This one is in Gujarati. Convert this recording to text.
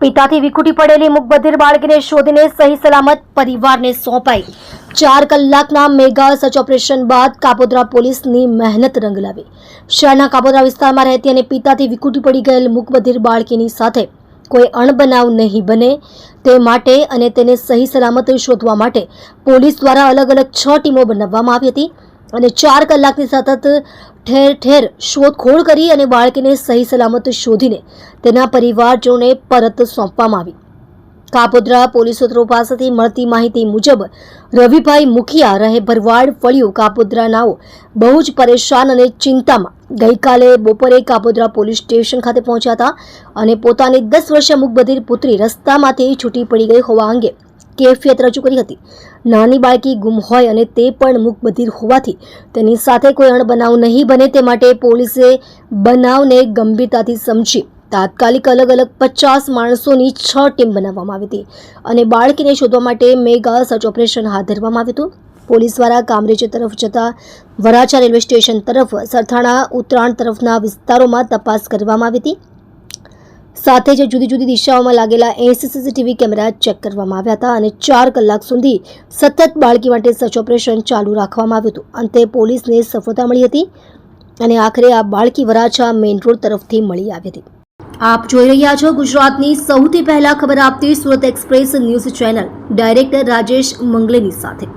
પિતાથી વિખૂટી પડેલી મુકબધિર બાળકીને શોધીને સહી સલામત પરિવારને સોંપાઈ. ચાર કલાકના મેગા સર્ચ ઓપરેશન બાદ કાપોદ્રા પોલીસની મહેનત રંગ લાવી શહેરના કાપોદ્રા વિસ્તારમાં રહેતી અને પિતાથી વિખૂટી પડી ગયેલ મુકબધિર બાળકીની સાથે કોઈ અણબનાવ નહીં બને તે માટે અને તેને સહી સલામત શોધવા માટે પોલીસ દ્વારા અલગ અલગ છ ટીમો બનાવવામાં આવી હતી. અને ચાર કલાકની સતત ઠેર ઠેર શોધખોળ કરી અને બાળકીને સહી સલામત શોધીને તેના પરિવારજનોને પરત સોંપવામાં આવી. કાપોદ્રા પોલીસ સૂત્રો પાસેથી મળતી માહિતી મુજબ, રવિભાઈ મુખિયા રહે ભરવાડ ફળિયું કાપોદ્રાનાઓ બહુ જ પરેશાન અને ચિંતામાં. ગઈકાલે બપોરે કાપોદ્રા પોલીસ સ્ટેશન ખાતે પહોંચ્યા હતા અને પોતાની દસ વર્ષીય મુખબધિર પુત્રી રસ્તામાંથી છૂટી પડી ગઈ હોવા અંગે કેફિયત રજૂ કરી હતી. નાની બાળકી ગુમ હોય અને તે પણ મુકબધિર હોવાથી તેની સાથે કોઈ અણબનાવ નહીં બને તે માટે પોલીસે બનાવને ગંભીરતાથી સમજી તાત્કાલિક અલગ અલગ પચાસ માણસોની છ ટીમ બનાવવામાં આવી હતી અને બાળકીને શોધવા માટે મેગા સર્ચ ઓપરેશન હાથ ધરવામાં આવ્યું હતું. પોલીસ દ્વારા કામરેજ તરફ જતા વરાછા રેલવે સ્ટેશન તરફ સરથાણા ઉત્તરાયણ તરફના વિસ્તારોમાં તપાસ કરવામાં આવી હતી. સાથે જ જુદી જુદી દિશાઓમાં લાગેલા એસી સીસીટીવી કેમેરા ચેક કરવામાં આવ્યા હતા અને ચાર કલાક સુધી સતત બાળકી માટે સર્ચ ઓપરેશન ચાલુ રાખવામાં આવ્યું હતું. અંતે પોલીસને સફળતા મળી હતી અને આખરે આ બાળકી વરાછા મેઇન રોડ તરફથી મળી આવી હતી. આપ જોઈ રહ્યા છો ગુજરાતની સૌથી પહેલા ખબર આપતી Surat express news channel. Director Rajesh Mangleni સાથે.